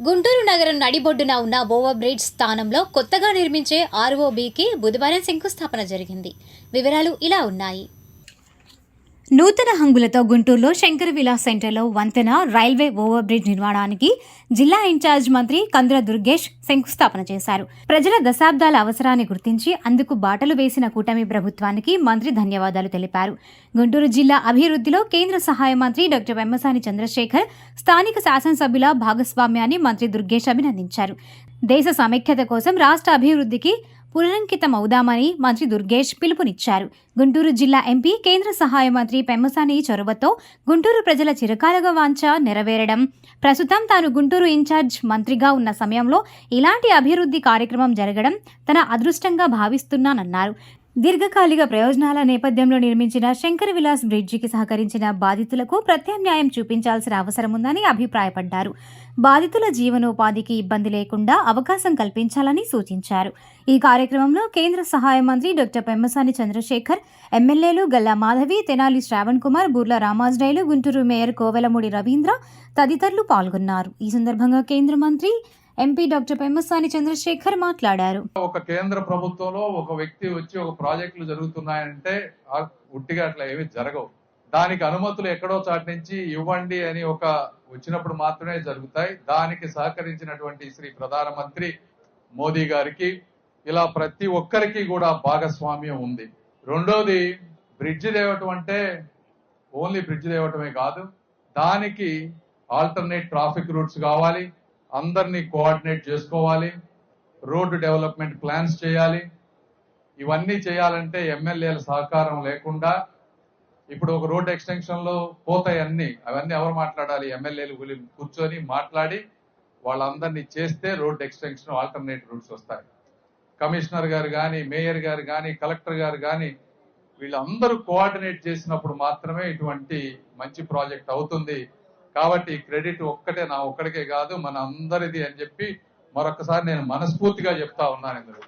గుంటూరు నగరం నడిబొడ్డున ఉన్న ఓవర్ బ్రిడ్జ్ స్థానంలో కొత్తగా నిర్మించే ఆర్ఓబీకి బుధవారం శంకుస్థాపన జరిగింది. వివరాలు ఇలా ఉన్నాయి. నూతన హంగులతో గుంటూరులో శంకర విలాస్ సెంటర్లో వంతెన రైల్వే ఓవర్ బ్రిడ్జ్ నిర్మాణానికి జిల్లా ఇన్ఛార్జ్ మంత్రి కందుల దుర్గేష్ శంకుస్థాపన చేశారు. ప్రజల దశాబ్దాల అవసరాన్ని గుర్తించి అందుకు బాటలు వేసిన కూటమి ప్రభుత్వానికి మంత్రి ధన్యవాదాలు తెలిపారు. గుంటూరు జిల్లా అభివృద్ధిలో కేంద్ర సహాయ మంత్రి డాక్టర్ వెమ్మసాని చంద్రశేఖర్ స్థానిక శాసనసభ్యుల భాగస్వామ్యాన్ని మంత్రి దుర్గేష్ అభినందించారు. దేశ సమైక్యత కోసం రాష్ట్ర అభివృద్ధికి పునరంకితమవుదామని మంత్రి దుర్గేష్ పిలుపునిచ్చారు. గుంటూరు జిల్లా ఎంపీ కేంద్ర సహాయ మంత్రి పెమ్మసాని చొరవతో గుంటూరు ప్రజల చిరకాలగా వాంఛ నెరవేరడం. ప్రస్తుతం తాను గుంటూరు ఇన్ఛార్జ్ మంత్రిగా ఉన్న సమయంలో ఇలాంటి అభివృద్ధి కార్యక్రమం జరగడం తన అదృష్టంగా భావిస్తున్నానన్నారు. దీర్ఘకాలిక ప్రయోజనాల నేపథ్యంలో నిర్మించిన శంకర విలాస్ బ్రిడ్జికి సహకరించిన బాధితులకు ప్రత్యామ్నాయం చూపించాల్సిన అవసరం ఉందని అభిప్రాయపడ్డారు. బాధితుల జీవనోపాధికి ఇబ్బంది లేకుండా అవకాశం కల్పించాలని సూచించారు. ఈ కార్యక్రమంలో కేంద్ర సహాయ మంత్రి డాక్టర్ పెమ్మసాని చంద్రశేఖర్ ఎమ్మెల్యేలు గల్లా మాధవి తెనాలి శ్రావణ్ కుమార్ బుర్ల రామాజ్రైలు గుంటూరు మేయర్ కోవెలమూడి రవీంద్ర తదితరులు పాల్గొన్నారు. ఈ సందర్భంగా కేంద్ర మంత్రి ఎంపీ డాక్టర్ పెమ్మసాని చంద్రశేఖర్ మాట్లాడారు. ఒక కేంద్ర ప్రభుత్వంలో ఒక వ్యక్తి వచ్చి ఒక ప్రాజెక్టులు జరుగుతున్నాయంటే ఉట్టిగా అట్లా ఏమి జరగవు. దానికి అనుమతులు ఎక్కడో చాటి నుంచి ఇవ్వండి అని ఒక వచ్చినప్పుడు మాత్రమే జరుగుతాయి. దానికి సహకరించినటువంటి శ్రీ ప్రధానమంత్రి మోదీ గారికి ఇలా ప్రతి ఒక్కరికి కూడా భాగస్వామ్యం ఉంది. రెండోది బ్రిడ్జ్ తేవటం అంటే ఓన్లీ బ్రిడ్జ్ తేవటమే కాదు దానికి ఆల్టర్నేట్ ట్రాఫిక్ రూట్స్ కావాలి అందరినీ కోఆర్డినేట్ చేసుకోవాలి రోడ్డు డెవలప్మెంట్ ప్లాన్స్ చేయాలి. ఇవన్నీ చేయాలంటే ఎమ్మెల్యేల సహకారం లేకుండా ఇప్పుడు ఒక రోడ్ ఎక్స్టెన్షన్లో పోతాయి అన్ని అవన్నీ ఎవరు మాట్లాడాలి? ఎమ్మెల్యేలు కూర్చొని మాట్లాడి వాళ్ళందరినీ చేస్తే రోడ్ ఎక్స్టెన్షన్ ఆల్టర్నేట్ రూట్స్ వస్తాయి. కమిషనర్ గారు కానీ మేయర్ గారు కానీ కలెక్టర్ గారు కానీ వీళ్ళందరూ కోఆర్డినేట్ చేసినప్పుడు మాత్రమే ఇటువంటి మంచి ప్రాజెక్ట్ అవుతుంది. కాబట్టి క్రెడిట్ ఒక్కటే నా ఒక్కడికే కాదు మన అందరిది అని చెప్పి మరొకసారి నేను మనస్ఫూర్తిగా చెప్తా ఉన్నాను ఇందులో.